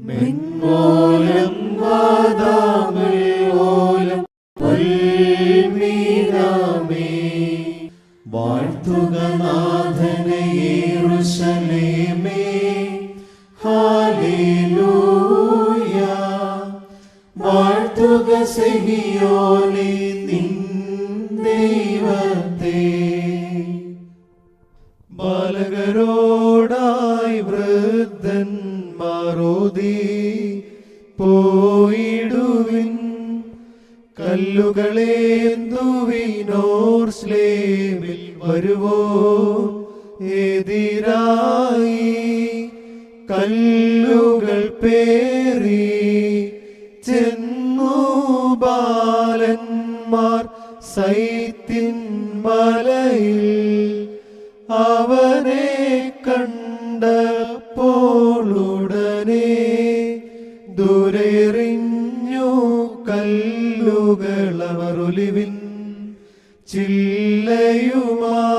മെൻമോലം വാദാമിൽ ഓലം പൊൽമീനാമേ. വാഴ്ത്തുക നാഥനെ യേറുശലേമേ. ഹാലേലൂയ. വാഴ്ത്തുക സെഹിയോനെ നിൻ ദൈവത്തെ. ബാലകരോടായി വൃദ്ധൻ മാറുതി പോയിടുവിൻ കല്ലുകളേന്തുവിനോർ സ്ലേവിൽ വരുവോ? എതിരായി കല്ലുകൾ പേറി ചെന്നു ബാലന്മാർ സൈത്തിൻ മലയിൽ അവനെ കണ്ടപ്പോളുടനെ ദുരെറിഞ്ഞു കല്ലുകളവർ ഒലിവിൻ ചില്ലയുമായി